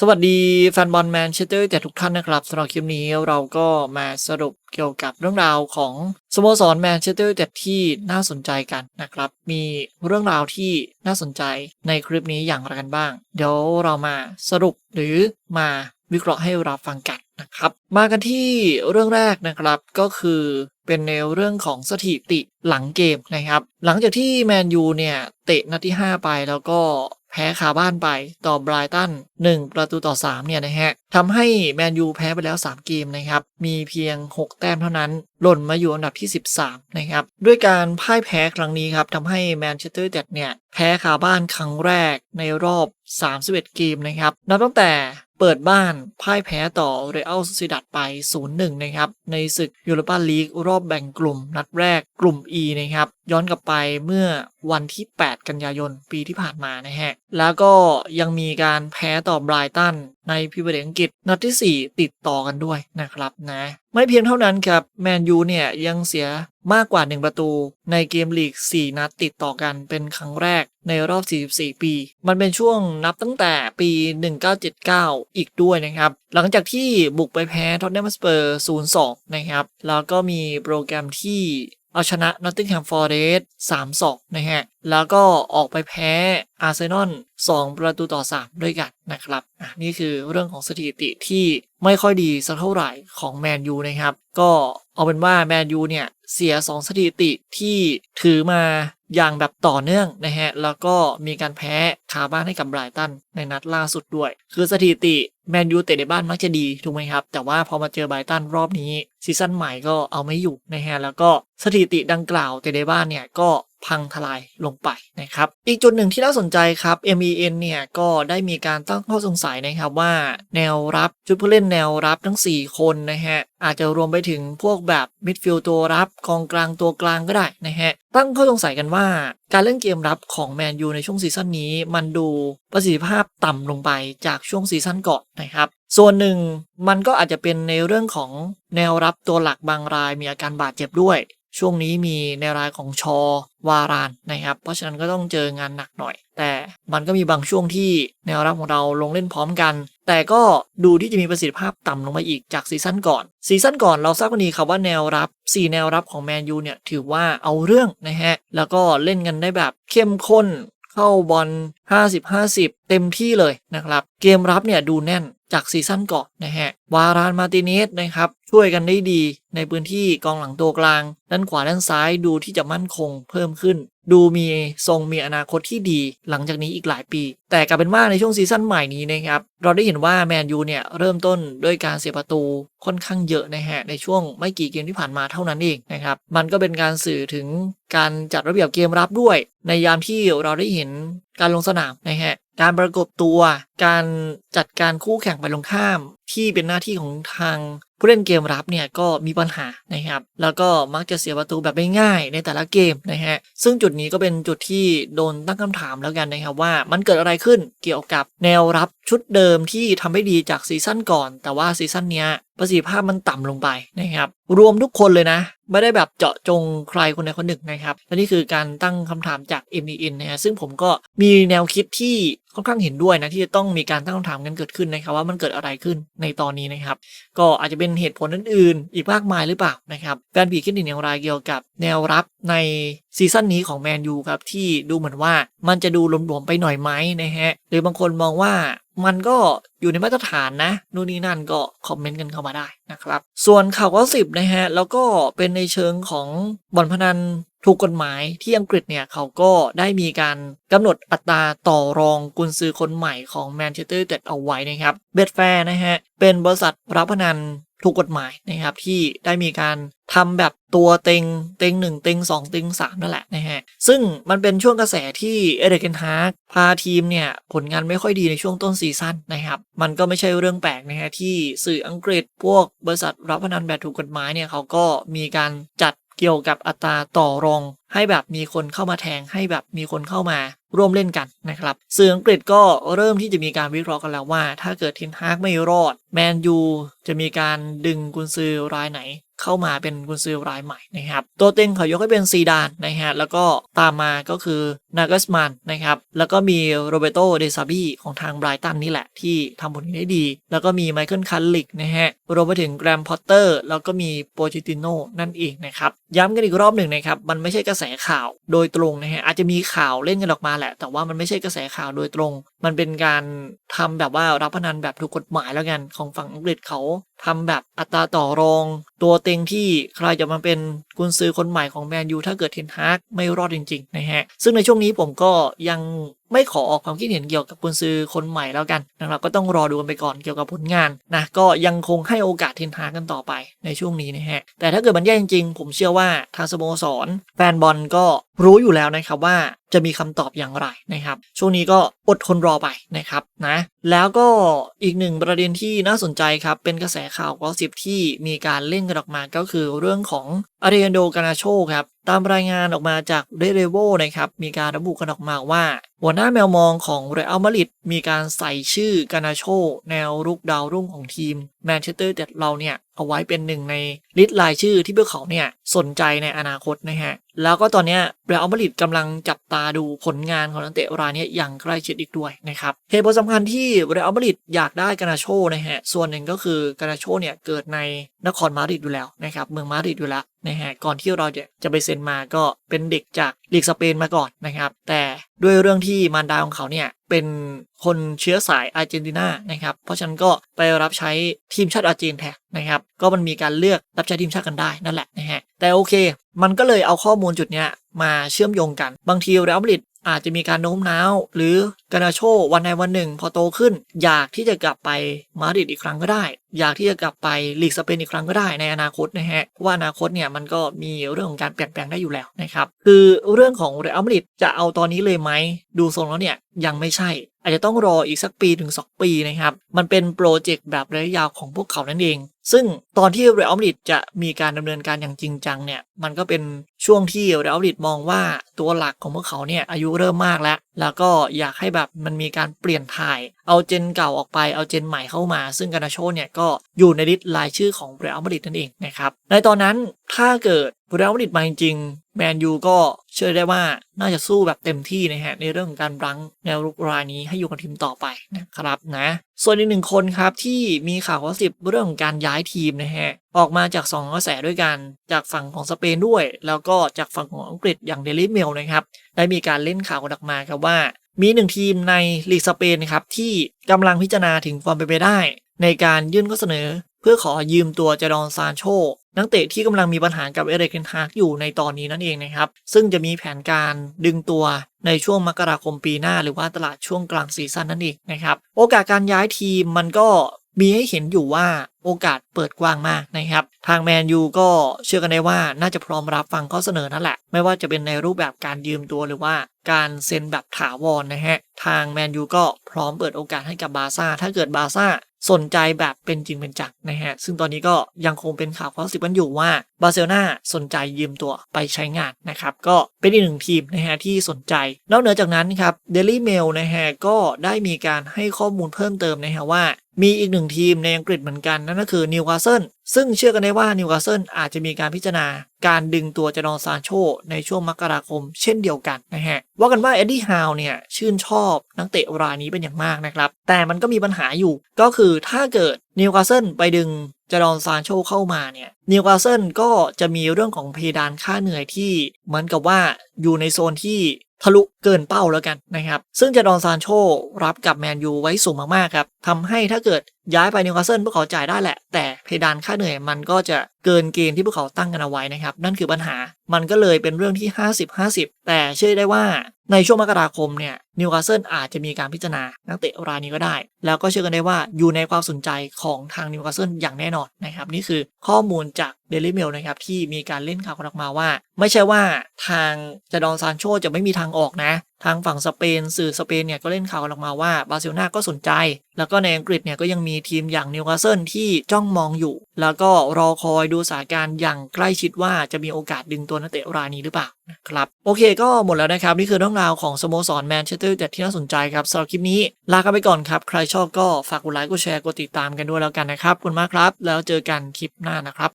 สวัสดีแฟนบอลแมนเชสเตอร์แต่ทุกท่านนะครับสำหรับคลิปนี้เราก็มาสรุปเกี่ยวกับเรื่องราวของสโมสรแมนเชสเตอร์แต่ที่น่าสนใจกันนะครับ มีเรื่องราวที่น่าสนใจในคลิปนี้อย่างไรกันบ้าง เดี๋ยวเรามาสรุปหรือมาวิเคราะห์ให้เราฟังกันนะครับ มากันที่เรื่องแรกนะครับก็คือเป็นในเรื่องของสถิติหลังเกมนะครับ หลังจากที่แมนยูเนี่ยเตะนัดที่ 5 ไปแล้วก็ แพ้คาบ้านไปต่อไบรตัน1 ประตูต่อ 3 เนี่ยนะฮะทำให้แมนยูแพ้ไปแล้ว 3 เกมนะครับ มีเพียง 6 แต้มเท่านั้น หล่นมาอยู่อันดับที่ 13 นะครับ ด้วยการพ่ายแพ้ครั้งนี้ครับทำให้แมนเชสเตอร์ยูไนเต็ดเนี่ย แพ้คาบ้านครั้งแรกในรอบ 31 เกมนะครับ นับตั้งแต่เปิดบ้านพ่ายแพ้ต่อเรอัลซูซิดัดไป 0-1 นะครับ ในศึกยูโรปาลีกรอบแบ่งกลุ่มนัดแรกกลุ่ม E นะครับย้อนกลับไปเมื่อวันที่ 8 กันยายนปีที่ผ่านมานะฮะ แล้วก็ยังมีการแพ้ต่อไบรตันในพรีเมียร์ลีกอังกฤษนัดที่ 4 ติดต่อกันด้วยนะครับนะ ไม่เพียงเท่านั้นครับ แมนยูเนี่ยยังเสียมากกว่า 1 ประตูในเกมลีก 4 นัดติดต่อกันเป็นครั้งแรกในรอบ 44 ปี มันเป็นช่วงนับตั้งแต่ปี 1979 อีกด้วยนะครับ หลังจากที่บุกไปแพ้ท็อตแนมสเปอร์ 0-2 นะครับ แล้วก็มีโปรแกรมที่ เอาชนะ Nottingham Forest 3-2นะฮะ แล้วก็ออกไปแพ้อาร์เซนอล2ประตูต่อ 3 ด้วยกันนะครับอะนี่คือเรื่องของสถิติที่ไม่ค่อยดีสักเท่าไหร่ของแมนยูนะครับ ก็เอาเป็นว่าแมนยูเนี่ยเสีย 2 สถิติที่ถือมา อย่างแบบต่อเนื่องนะฮะ แล้วก็มีการแพ้คาบ้านให้กับไบรตันในนัดล่าสุดด้วย คือสถิติแมนยูเตะในบ้านมักจะดีถูกไหมครับ แต่ว่าพอมาเจอไบรตันรอบนี้ซีซั่นใหม่ก็เอาไม่อยู่นะฮะ แล้วก็สถิติดังกล่าวเตะในบ้านเนี่ยก็ พังทลายลงไปนะครับ อีกจุดหนึ่งที่น่าสนใจครับ MEN เนี่ยก็ได้มีการตั้งข้อสงสัยนะครับว่าแนวรับชุดผู้เล่นแนวรับทั้ง 4 คนนะฮะอาจจะรวมไปถึงพวกแบบมิดฟิลด์ตัวรับกองกลางตัวกลางก็ได้นะฮะตั้งข้อสงสัยกันว่า การเล่นเกมรับของแมนยูในช่วงซีซั่นนี้มันดูประสิทธิภาพต่ำลงไปจากช่วงซีซั่นก่อนนะครับส่วนหนึ่งมันก็อาจจะเป็นในเรื่องของแนวรับตัวหลักบางรายมีอาการบาดเจ็บด้วย ช่วงนี้มีในรายของชอวารานนะครับ เพราะฉะนั้นก็ต้องเจองานหนักหน่อย แต่มันก็มีบางช่วงที่แนวรับของเราลงเล่นพร้อมกัน แต่ก็ดูที่จะมีประสิทธิภาพต่ำลงมาอีกจากซีซั่นก่อน ซีซั่นก่อนเราทราบกันดีครับว่าแนวรับ 4 แนวรับของแมนยูเนี่ยถือว่าเอาเรื่องนะฮะ แล้วก็เล่นกันได้แบบเข้มข้นเข้าบอล 50-50 เต็มที่เลยนะครับ เกมรับเนี่ยดูแน่น จากซีซั่นก่อนนะฮะ วารานมาติเนสนะครับ ช่วยกันได้ดีในพื้นที่กองหลังตัวกลาง ด้านขวาด้านซ้ายดูที่จะมั่นคงเพิ่มขึ้น ดูมีทรงมีอนาคตที่ดี หลังจากนี้อีกหลายปี แต่กลายเป็นว่าในช่วงซีซั่นใหม่นี้นะครับ เราได้เห็นว่าแมนยูเนี่ยเริ่มต้นด้วยการเสียประตูค่อนข้างเยอะนะฮะในช่วงไม่กี่เกมที่ผ่านมาเท่านั้นเองนะครับ มันก็เป็นการสื่อถึงการจัดระเบียบเกมรับด้วย ในยามที่เราได้เห็นการลงสนามนะฮะ การประกบตัว การจัดการคู่แข่งไปลงข้าม ที่เป็นหน้าที่ของทางผู้เล่นเกมรับเนี่ยก็มีปัญหานะครับ แล้วก็มักจะเสียประตูแบบไม่ง่ายในแต่ละเกมนะฮะ ซึ่งจุดนี้ก็เป็นจุดที่โดนตั้งคำถามแล้วกันนะครับว่ามันเกิดอะไรขึ้นเกี่ยวกับแนวรับชุดเดิมที่ทำได้ดีจากซีซั่นก่อน แต่ว่าซีซั่นเนี้ยประสิทธิภาพมันต่ำลงไปนะครับ รวมทุกคนเลยนะ ไม่ได้แบบเจาะจงใครคนใดคนหนึ่งนะครับ และนี่คือการตั้งคำถามจาก MEN นะฮะซึ่งผมก็มีแนวคิดที่ ค่อนข้างเห็นด้วยนะที่จะต้องมีการตั้งคำถามกันเกิดขึ้นนะครับ ว่ามันเกิดอะไรขึ้นในตอนนี้นะครับ ก็อาจจะเป็นเหตุผลอื่นๆ อีกมากมายหรือเปล่านะครับแฟนผีคิดเห็นอย่างไรเกี่ยวกับแนวรับในซีซั่นนี้ของแมนยูครับที่ดูเหมือนว่ามันจะดูหลวมๆไปหน่อยไหมนะฮะหรือบางคนมองว่ามันก็อยู่ในมาตรฐานนะนู่นนี่นั่นก็คอมเมนต์กันเข้ามาได้นะครับ ส่วนข่าวก็สิบนะฮะ แล้วก็เป็นในเชิงของบ่อนพนัน ถูกกฎหมายที่อังกฤษเนี่ยเขาก็ได้มีการกำหนดอัตราต่อรองกุนซือคนใหม่ของแมนเชสเตอร์ยูไนเต็ดเอาไว้นะครับเบดแฟร์นะฮะเป็นบริษัทรับพนันถูกกฎหมายนะครับที่ได้มีการทำแบบตัวเต็งเต็งหนึ่งเต็งสองเต็งสามนั่นแหละนะฮะซึ่งมันเป็นช่วงกระแสที่เอเดเกนฮาร์กพาทีมเนี่ยผลงานไม่ค่อยดีในช่วงต้นซีซั่นนะครับมันก็ไม่ใช่เรื่องแปลกนะฮะที่สื่ออังกฤษพวกบริษัทรับพนันแบบถูกกฎหมายเนี่ยเขาก็มีการจัด เกี่ยวกับอัตราต่อรอง ให้แบบมีคนเข้ามาแทงให้แบบมีคนเข้ามาร่วมเล่นกันนะครับสื่ออังกฤษก็เริ่มที่จะมีการวิเคราะห์กันแล้วว่า ถ้าเกิดเทนฮากไม่รอดแมนยูจะมีการดึงกุนซือรายไหน เข้ามาเป็นกุนซือรายใหม่นะครับ ตัวเต็งเขายกให้เป็นซีดานนะฮะแล้วก็ตามมาก็คือนากัสมันนะครับแล้วก็มีโรเบโตเดซาบีของทางไบรตันนี่แหละที่ทำผลงานได้ดี แล้วก็มีไมเคิลคันลิกนะฮะรวมไปถึงแกรมพอตเตอร์แล้วก็มีโปจิติโนนั่นเองนะครับย้ำกันอีกรอบหนึ่งนะครับมันไม่ใช่กระแสข่าวโดยตรงนะฮะอาจจะมีข่าวเล่นกันออกมาแหละ แต่ว่ามันไม่ใช่กระแสข่าวโดยตรง มันเป็นการทำแบบว่ารับพนันแบบถูกกฎหมายแล้วกันของฝั่งอังกฤษเขาทำแบบอัตราต่อรองตัวเต็งที่ใครจะมาเป็นกุนซือคนใหม่ของแมนยูถ้าเกิดเทนฮากไม่รอดจริงๆนะฮะซึ่งในช่วงนี้ผมก็ยัง ไม่ขอออกความคิดเห็นเกี่ยวกับกุนซือคนใหม่แล้วกันนะครับก็ต้องรอดูกันไปก่อนเกี่ยวกับผลงานนะก็ยังคงให้โอกาสเทนฮากกันต่อไปในช่วงนี้นะฮะแต่ถ้าเกิดมันแย่จริงๆ ผมเชื่อว่าทางสโมสร แฟนบอลก็รู้อยู่แล้วนะครับว่าจะมีคำตอบอย่างไรนะครับ ช่วงนี้ก็อดทนรอไปนะครับนะแล้วก็อีกหนึ่งประเด็นที่น่าสนใจครับ เป็นกระแสข่าวกอสิบที่มีการเล่นกันออกมาก็คือเรื่องของอาริ a นโดกานาโชครับตามรายงานออกมาจากเรเรโวนะครับ มีการระบุกันออกมาว่า หัวหน้าแมวมองของเรอัลมาริดมีการใส่ชื่อกานาโช แนวรุกดาวรุ่งของทีมแมนเชสเตอร์แต่เราเนี่ยเอาไว้เป็นหนึ่งในลิสต์รายชื่อที่พวกเขาเนี่ยสนใจในอนาคตนะฮะ แล้วก็ตอนนี้ยเรอัลมาริดกำลังจับตาดูผลงานของนักเตะรายนี้อย่างใกล้ชิดอีกด้วยนะครับเหตุผลสำคัญที่เรอัลมาริดอยากได้กานาโชนะฮะ ส่วนหนึ่งก็คือกานาโชเนี่ยเกิดในนครมาดริดอยู่แล้วนะครับเมืองมาดริดอยู่แล้วนะฮะก่อนที่เราจะจะไปเซ็นมาก็เป็นเด็กจาก ลีกสเปนมาก่อนนะครับ แต่ด้วยเรื่องที่มารดาของเขาเนี่ยเป็นคนเชื้อสายอาร์เจนตินานะครับเพราะฉะนั้นก็ไปรับใช้ทีมชาติอาร์เจนแทนนะครับ ก็มันมีการเลือกรับใช้ทีมชาติกันได้นั่นแหละนะฮะ แต่โอเค มันก็เลยเอาข้อมูลจุดเนี้ยมาเชื่อมโยงกัน บางทีเรอัลมาดริดอาจจะมีการโน้มน้าว หรือกานาโชวันใดวันหนึ่ง พอโตขึ้น อยากที่จะกลับไปมาดริดอีกครั้งก็ได้ อยากที่จะกลับไปลีกสเปนอีกครั้งก็ได้ในอนาคตนะฮะเพราะว่าอนาคตเนี่ยมันก็มีเรื่องของการเปลี่ยนแปลงได้อยู่แล้วนะครับคือเรื่องของเรอัลมาดริดจะเอาตอนนี้เลยไหมดูทรงแล้วเนี่ยยังไม่ใช่ อาจจะต้องรออีกสักปีถึง 2 ปีนะครับ มันเป็นโปรเจกต์แบบระยะยาวของพวกเขานั่นเอง ซึ่งตอนที่เรอัลมาดริดจะมีการดำเนินการอย่างจริงจังเนี่ย มันก็เป็น ช่วงที่เรอัลบริดมองว่าตัวหลักของพวกเขาเนี่ยอายุเริ่มมากแล้ว แล้วก็อยากให้แบบมันมีการเปลี่ยนถ่าย เอาเจนเก่าออกไปเอาเจนใหม่เข้ามา ซึ่งกานาโชเนี่ยก็อยู่ในลิสต์รายชื่อของเรอัลมาดริดนั่นเองนะครับในตอนนั้นถ้าเกิดเรอัลมาดริดมาจริงๆแมนยูก็เชื่อได้ว่าน่าจะสู้แบบเต็มที่นะฮะในเรื่องของการรั้งแนวรุกรายนี้ให้อยู่กับทีมต่อไปนะครับนะส่วนอีกหนึ่งคนครับที่มีข่าวว่าสิบเรื่องของการย้ายทีมนะฮะ ออกมาจาก 2 กระแสด้วยกัน จากฝั่งของสเปนด้วย แล้วก็จากฝั่งของอังกฤษอย่างเดลิเมลนะครับ ได้มีการเล่นข่าวกันออกมาครับว่า มีหนึ่งทีมในลีกสเปนนะครับที่กำลังพิจารณาถึงความเป็นไปได้ ในการยื่นข้อเสนอ เพื่อขอยืมตัวจดอนซานโชนักเตะที่กำลังมีปัญหากับเอเรกเทนฮากอยู่ในตอนนี้นั่นเองนะครับ ซึ่งจะมีแผนการดึงตัวในช่วงมกราคมปีหน้า หรือว่าตลาดช่วงกลางซีซั่นนั่นเองนะครับ โอกาสการย้ายทีมมันก็ มีให้เห็นอยู่ว่าโอกาสเปิดกว้างมากนะครับ ทางแมนยูก็เชื่อกันได้ว่าน่าจะพร้อมรับฟังข้อเสนอนั่นแหละ ไม่ว่าจะเป็นในรูปแบบการยืมตัวหรือว่าการเซ็นแบบถาวรนะฮะ ทางแมนยูก็พร้อมเปิดโอกาสให้กับบาซ่า ถ้าเกิดบาซ่าสนใจแบบเป็นจริงเป็นจังนะฮะ ซึ่งตอนนี้ก็ยังคงเป็นข่าวข้อสิบกันอยู่ว่าบาร์เซโลนาสนใจยืมตัวไปใช้งานนะครับ ก็เป็นอีกหนึ่งทีมนะฮะที่สนใจ นอกเหนือจากนั้นครับเดลี่เมลนะฮะก็ได้มีการให้ข้อมูลเพิ่มเติมนะฮะว่า มีอีกหนึ่งทีมในอังกฤษเหมือนกัน นั่นก็คือนิวคาสเซิลซึ่งเชื่อกันได้ว่านิวคาสเซิลอาจจะมีการพิจารณา การดึงตัวจดอนซานโช ในช่วงมกราคม เช่นเดียวกันนะฮะว่ากันว่าเอ็ดดี้ฮาวเนี่ยชื่นชอบนักเตะรายนี้เป็นอย่างมากนะครับ แต่มันก็มีปัญหาอยู่ก็คือถ้าเกิดนิวคาสเซิลไปดึงจดอนซานโชเข้ามาเนี่ยนิวคาสเซิลก็จะมีเรื่องของเพดานค่าเหนื่อยที่เหมือนกับว่าอยู่ในโซนที่ ทะลุเกินเป้าแล้วกันนะครับ ซึ่งจะดอนซานโชรับกับแมนยูไว้สูงมากๆครับทำให้ถ้าเกิดย้ายไปนิวคาสเซิลพวกเขาจ่ายได้แหละ แต่เพดานค่าเหนื่อยมันก็จะเกินเกณฑ์ที่พวกเขาตั้งกันเอาไว้นะครับ นั่นคือปัญหามันก็เลยเป็นเรื่องที่ 50-50 แต่เชื่อได้ว่า ในช่วงมกราคมเนี่ยนิวคาสเซิลอาจจะมีการพิจารณานักเตะรายนี้ก็ได้ แล้วก็เชื่อกันได้ว่าอยู่ในความสนใจของทางนิวคาสเซิลอย่างแน่นอนนะครับนี่คือข้อมูลจากเดลิเมลนะครับที่มีการเล่นข่าวกันออกมาว่า ไม่ใช่ว่าทางจดอนซานโชจะไม่มีทางออกนะ ทางฝั่งสเปนสื่อสเปนเนี่ยก็เล่นข่าวกันออกมาว่าบาร์เซโลนาก็สนใจ แล้วก็ในอังกฤษเนี่ยก็ยังมีทีมอย่างนิวคาสเซิลที่จ้องมองอยู่ แล้วก็รอคอยดูสถานการณ์อย่างใกล้ชิดว่าจะมีโอกาสดึงตัวนักเตะรายนี้หรือเปล่านะครับโอเคก็หมดแล้วนะครับ นี่คือเรื่องราวของสโมสรแมนเชสเตอร์แต่ที่น่าสนใจครับสำหรับคลิปนี้ ลากันไปก่อนครับ ใครชอบก็ฝากกดไลค์กดแชร์กดติดตามกันด้วยแล้วกันนะครับขอบคุณมากครับ แล้วเจอกันคลิปหน้านะครับ